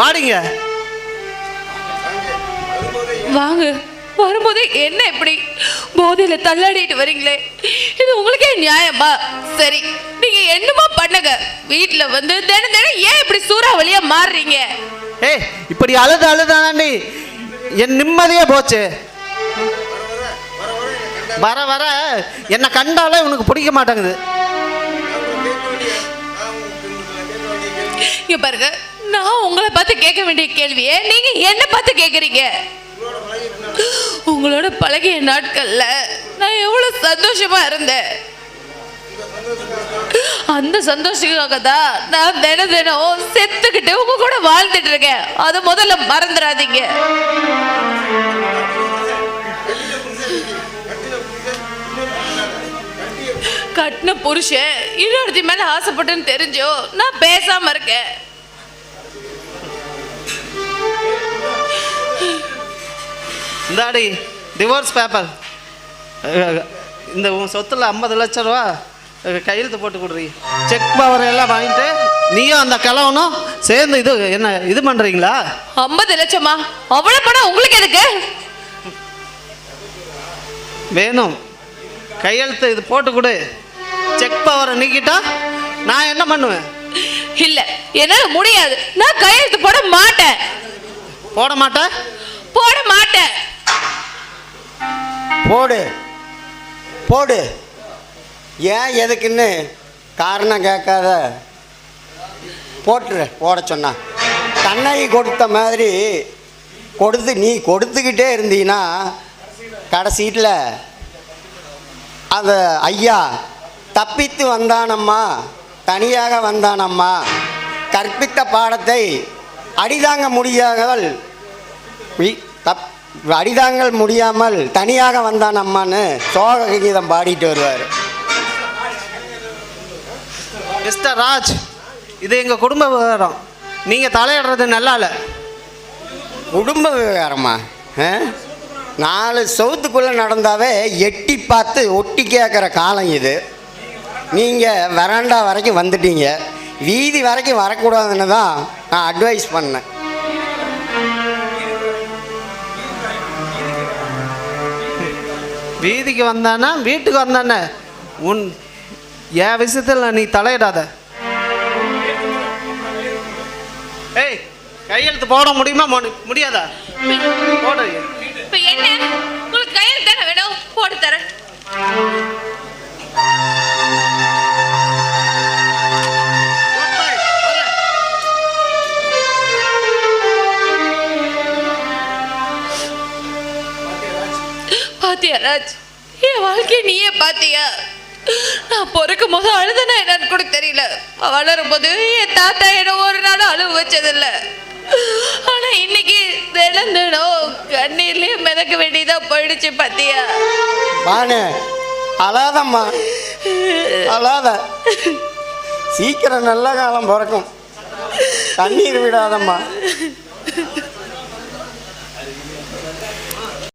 வாடிங்க. வாங்க வரும்போதே என்ன இப்படி? போதையில தள்ளாடிட்டு வரீங்களே. இது உங்களுக்கே நியாயமா? சரி நீங்க என்னமோ பண்ணுங்க. வீட்ல வந்து தினம் தினம் ஏன் இப்படி சூறாவளியா மாறுறீங்க? ஏய் இப்படி அழுது அழுதாண்டி என் நிம்மதியே போச்சு. வர வர என்னை கண்டாலே உனக்கு பிடிக்க மாட்டேங்குது. இங்க பாருங்க நான் உங்களை பார்த்து கேட்க வேண்டிய கேள்வியை நீங்க என்ன பார்த்து கேட்குறீங்க உங்களோட பழகிய நாட்கள்ல நான் எவ்வளவு சந்தோஷமா இருந்தேன். அந்த சந்தோஷத்துக்காக தான் நான் தினம் தினம் செத்துக்கிட்டு உங்க கூட வாழ்ந்துட்டு இருக்கேன். அதை முதல்ல மறந்துடாதீங்க. கட்டின புருஷன் இன்னொருத்தி மேல ஆசைப்பட்டுன்னு தெரிஞ்சோ நான் பேசாம இருக்கேன். இந்தாடி டிவோர்ஸ் பேப்பர் இந்த உன் சொத்துல ஐம்பது லட்ச ரூபா கையெழுத்து போட்டு கொடுறீ. செக் பவர் எல்லாம் வாங்கிட்டு நீயும் அந்த கிழவனும் சேர்ந்து இது என்ன இது பண்ணுறீங்களா ஐம்பது லட்சமா? அவ்வளவு பணம் உங்களுக்கு எதுக்கு? வேணும். கையெழுத்து இது போட்டு கொடு. செக் பவரை நீக்கிட்டா நான் என்ன பண்ணுவேன்? இல்ல என்னால முடியாது. நான் கையெழுத்து போட மாட்டேன். போட மாட்டேன் போட மாட்டேன் போடு. போடு. ஏன் எதுக்குன்னு காரணம் கேட்காத? போட்டுரு போட சொன்னா. தன்னை கொடுத்த மாதிரி கொடுத்து நீ கொடுத்துக்கிட்டே இருந்தீன்னா கடைசீட்டில் அந்த ஐயா தப்பித்து வந்தானம்மா தனியாக வந்தானம்மா கற்பித்த பாடத்தை அடிதாங்க முடியாமல் தப் அடிதாங்கள் முடியாமல் தனியாக வந்தான் அம்மான்னு சோக கீதம் பாடிட்டு வருவார். மிஸ்டர் ராஜ் இது எங்கள் குடும்ப விவகாரம். நீங்கள் தலையிடுறது நல்லா இல்லை குடும்ப விவகாரமா? நாலு சவுத்துக்குள்ளே நடந்தாவே எட்டி பார்த்து ஒட்டி கேட்குற காலம் இது. நீங்கள் வராண்டா வரைக்கும் வந்துட்டீங்க. வீதி வரைக்கும் வரக்கூடாதுன்னு தான் நான் அட்வைஸ் பண்ணேன். வீதிக்கு வந்தானா? வீட்டுக்கு வந்தானே? உன் என் விஷயத்தில் நீ தலையிடாத. ஏய் கையெழுத்து போட முடியுமா? முடியாதா? போடு. பாத்தியா ராஜ்? என் வாழ்க்கையை நீயே பாத்தியா? நான் பிறக்கும் போது அழுதுனா என்னன்னு கூட தெரியல. வளரும் போது என் தாத்தா என்ன ஒரு நாள் அழுவ வச்சதில்ல. ஆனா இன்னைக்கு தினம் தினம் கண்ணீர்லயே மிதக்க வேண்டியதா போயிடுச்சு பாத்தியா? பானு அழாதம்மா. அழாத. சீக்கிரம் நல்ல காலம் பிறக்கும். தண்ணீர் விடாதம்மா.